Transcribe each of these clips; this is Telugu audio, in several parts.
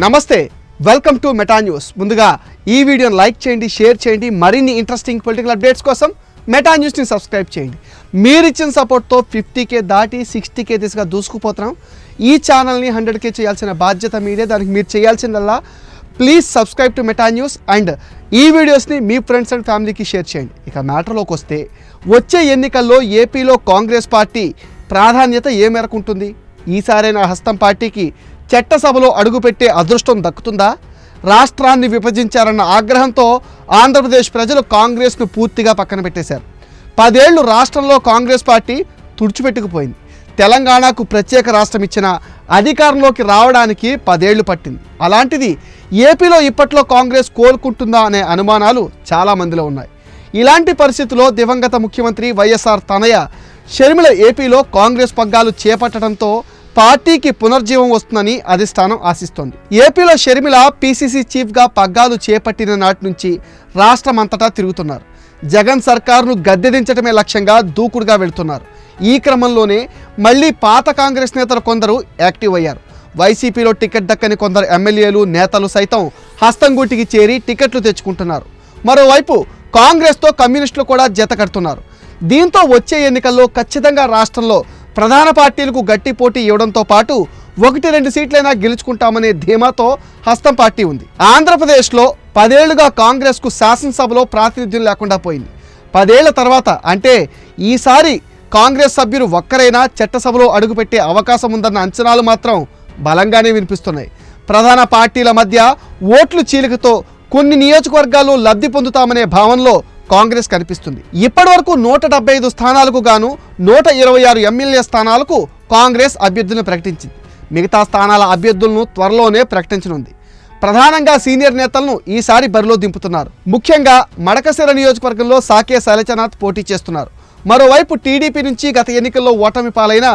నమస్తే వెల్కమ్ టు మెటా న్యూస్ ముందుగా ఈ వీడియోని లైక్ చేయండి షేర్ చేయండి మరిన్ని ఇంట్రెస్టింగ్ పొలిటికల్ అప్డేట్స్ కోసం మెటా న్యూస్ని సబ్స్క్రైబ్ చేయండి. మీరు ఇచ్చిన సపోర్ట్తో ఫిఫ్టీ కే దాటి సిక్స్టీ కే దిశగా దూసుకుపోతున్నాం. ఈ ఛానల్ని హండ్రెడ్ కే చేయాల్సిన బాధ్యత మీదే దానికి మీరు చేయాల్సిందల్లా please subscribe to Meta News and ఈ వీడియోస్ని మీ ఫ్రెండ్స్ అండ్ ఫ్యామిలీకి షేర్ చేయండి. ఇక మ్యాటర్లోకి వస్తే వచ్చే ఎన్నికల్లో ఏపీలో కాంగ్రెస్ పార్టీ ప్రాధాన్యత ఏ మేరకు ఉంటుంది? ఈసారైనా హస్తం పార్టీకి చట్టసభలో అడుగుపెట్టే అదృష్టం దక్కుతుందా? రాష్ట్రాన్ని విభజించారన్న ఆగ్రహంతో ఆంధ్రప్రదేశ్ ప్రజలు కాంగ్రెస్ను పూర్తిగా పక్కన పెట్టేశారు. పదేళ్ళు రాష్ట్రంలో కాంగ్రెస్ పార్టీ తుడిచిపెట్టుకుపోయింది. తెలంగాణకు ప్రత్యేక రాష్ట్రం ఇచ్చిన అధికారంలోకి రావడానికి పదేళ్ళు పట్టింది. అలాంటిది ఏపీలో ఇప్పట్లో కాంగ్రెస్ కోలుకుంటుందా అనే అనుమానాలు చాలా మందిలో ఉన్నాయి. ఇలాంటి పరిస్థితుల్లో దివంగత ముఖ్యమంత్రి వైఎస్ఆర్ తనయ షర్మిల ఏపీలో కాంగ్రెస్ పగ్గాలు చేపట్టడంతో పార్టీకి పునర్జీవం వస్తుందని అధిష్టానం ఆశిస్తోంది. ఏపీలో షర్మిల పీసీసీ చీఫ్గా పగ్గాలు చేపట్టిన నాటి నుంచి రాష్ట్రమంతటా తిరుగుతున్నారు. జగన్ సర్కార్ను గద్దెదించడమే లక్ష్యంగా దూకుడుగా వెళుతున్నారు. ఈ క్రమంలోనే మళ్ళీ పాత కాంగ్రెస్ నేతలు కొందరు యాక్టివ్ అయ్యారు. వైసీపీలో టికెట్ దక్కని కొందరు ఎమ్మెల్యేలు నేతలు సైతం హస్తంగూటికి చేరి టికెట్లు తెచ్చుకుంటున్నారు. మరోవైపు కాంగ్రెస్తో కమ్యూనిస్టులు కూడా జత కడుతున్నారు. దీంతో వచ్చే ఎన్నికల్లో ఖచ్చితంగా రాష్ట్రంలో ప్రధాన పార్టీలకు గట్టి పోటీ ఇవ్వడంతో పాటు ఒకటి రెండు సీట్లైనా గెలుచుకుంటామనే ధీమాతో హస్తం పార్టీ ఉంది. ఆంధ్రప్రదేశ్లో పదేళ్ళుగా కాంగ్రెస్కు శాసనసభలో ప్రాతినిధ్యం లేకుండా పోయింది. పదేళ్ళ తర్వాత అంటే ఈసారి కాంగ్రెస్ సభ్యులు ఒక్కరైనా చట్టసభలో అడుగుపెట్టే అవకాశం ఉందన్న అంచనాలు మాత్రం బలంగానే వినిపిస్తున్నాయి. ప్రధాన పార్టీల మధ్య ఓట్లు చీలికతో కొన్ని నియోజకవర్గాలు లబ్ధి పొందుతామనే భావనలో కాంగ్రెస్ కనిపిస్తుంది. ఇప్పటివరకు నూట డెబ్బై ఐదు స్థానాలకు గాను నూట ఇరవై ఆరు ఎమ్మెల్యే స్థానాలకు కాంగ్రెస్ అభ్యర్థులను ప్రకటించింది. మిగతా స్థానాల అభ్యర్థులను త్వరలోనే ప్రకటించనుంది. ప్రధానంగా సీనియర్ నేతలను ఈసారి బరిలో దింపుతున్నారు. ముఖ్యంగా మడకశిర నియోజకవర్గంలో సాకే శైలజనాథ్ పోటీ చేస్తున్నారు. మరోవైపు టీడీపీ నుంచి గత ఎన్నికల్లో ఓటమి పాలైన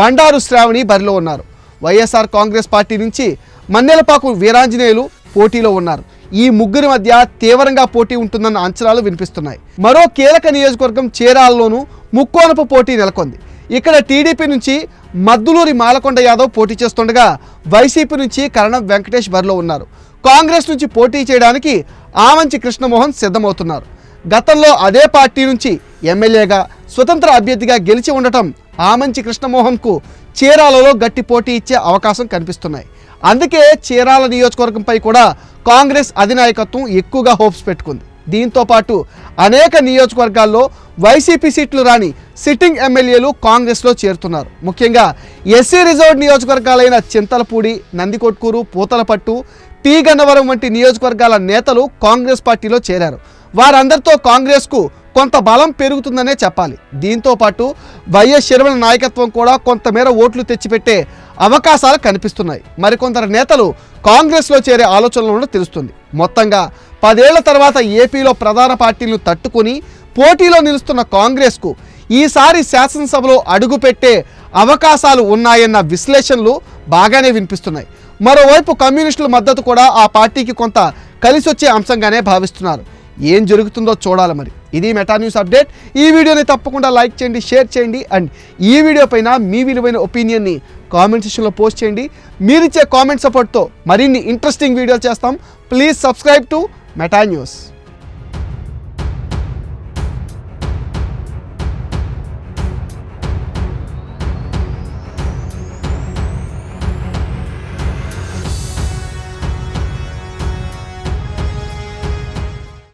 బండారు శ్రావణి బరిలో ఉన్నారు. వైఎస్ఆర్ కాంగ్రెస్ పార్టీ నుంచి మన్నెలపాకు వీరాంజనేయులు పోటీలో ఉన్నారు. ఈ ముగ్గురి మధ్య తీవ్రంగా పోటీ ఉంటుందన్న అంచనాలు వినిపిస్తున్నాయి. మరో కీలక నియోజకవర్గం చీరాలలోనూ ముక్కోనపు పోటీ నెలకొంది. ఇక్కడ టీడీపీ నుంచి మద్దులూరి మాలకొండ యాదవ్ పోటీ చేస్తుండగా వైసీపీ నుంచి కరణం వెంకటేష్ బరిలో ఉన్నారు. కాంగ్రెస్ నుంచి పోటీ చేయడానికి ఆమంచి కృష్ణమోహన్ సిద్ధమవుతున్నారు. గతంలో అదే పార్టీ నుంచి ఎమ్మెల్యేగా స్వతంత్ర అభ్యర్థిగా గెలిచి ఉండటం ఆమంచి కృష్ణమోహన్కు చీరాలలో గట్టి పోటీ ఇచ్చే అవకాశం కనిపిస్తున్నాయి. అందుకే చీరాల నియోజకవర్గంపై కూడా కాంగ్రెస్ అధినాయకత్వం ఎక్కువగా హోప్స్ పెట్టుకుంది. దీంతో పాటు అనేక నియోజకవర్గాల్లో వైసీపీ సీట్లు రాని సిట్టింగ్ ఎమ్మెల్యేలు కాంగ్రెస్లో చేరుతున్నారు. ముఖ్యంగా ఎస్సీ రిజర్వ్ నియోజకవర్గాలైన చింతలపూడి నందికొట్కూరు పూతలపట్టు తీగన్నవరం వంటి నియోజకవర్గాల నేతలు కాంగ్రెస్ పార్టీలో చేరారు. వారందరితో కాంగ్రెస్కు కొంత బలం పెరుగుతుందనే చెప్పాలి. దీంతో పాటు వైఎస్ షర్మిల నాయకత్వం కూడా కొంతమేర ఓట్లు తెచ్చిపెట్టే అవకాశాలు కనిపిస్తున్నాయి. మరికొందరు నేతలు కాంగ్రెస్లో చేరే ఆలోచనలు తెలుస్తుంది. మొత్తంగా పదేళ్ళ తర్వాత ఏపీలో ప్రధాన పార్టీలను తట్టుకుని పోటీలో నిలుస్తున్న కాంగ్రెస్కు ఈసారి శాసనసభలో అడుగుపెట్టే అవకాశాలు ఉన్నాయన్న విశ్లేషణలు బాగానే వినిపిస్తున్నాయి. మరోవైపు కమ్యూనిస్టుల మద్దతు కూడా ఆ పార్టీకి కొంత కలిసొచ్చే అంశంగానే భావిస్తున్నారు. ఏం జరుగుతుందో చూడాలి మరి. ఇది మెటా న్యూస్ అప్డేట్ ఈ వీడియోని తప్పకుండా లైక్ చేయండి షేర్ చేయండి అండ్ ఈ వీడియో పైన మీ విలువైన ఒపీనియన్ని కామెంట్ సెక్షన్లో పోస్ట్ చేయండి. మీరిచ్చే కామెంట్ సపోర్ట్తో మరిన్ని ఇంట్రెస్టింగ్ వీడియోలు చేస్తాం. Please subscribe to Meta News